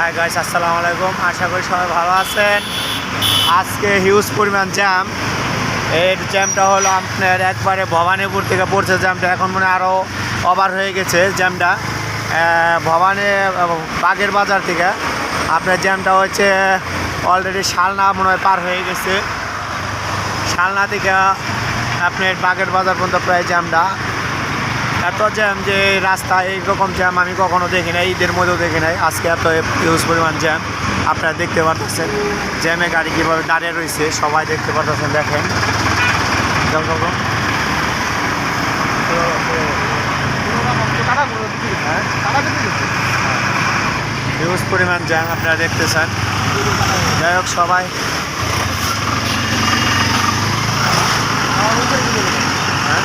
Hi guys আসসালামু আলাইকুম। আশা করি সবাই ভালো আছেন। আজকে হিউজ পরিমাণ জ্যাম এই জ্যামটা হলো আপনার একবারে ভবানীপুর থেকে পড়ছে জ্যামটা এখন মনে আরও ওভার হয়ে গেছে জ্যামটা ভবানী, বাগের বাজার থেকে। আপনার জ্যামটা হচ্ছে অলরেডি শালনা মনে হয় পার হয়ে গেছে। শালনা থেকে আপনার বাগের বাজার পর্যন্ত প্রায় জ্যামটা এত জ্যাম যে রাস্তা এইরকম জ্যাম আমি কখনো দেখি নাই, ঈদের মধ্যেও দেখি নাই। আজকে এত হিউজ পরিমাণ জ্যাম। আপনারা দেখতে পারতেছেন জ্যামে গাড়ি কীভাবে দাঁড়িয়ে রয়েছে, সবাই দেখতে পারতেছেন, দেখেন। যাও। হ্যাঁ। হিউজ পরিমাণ জ্যাম আপনারা দেখতেছেন। যাই হোক, সবাই হ্যাঁ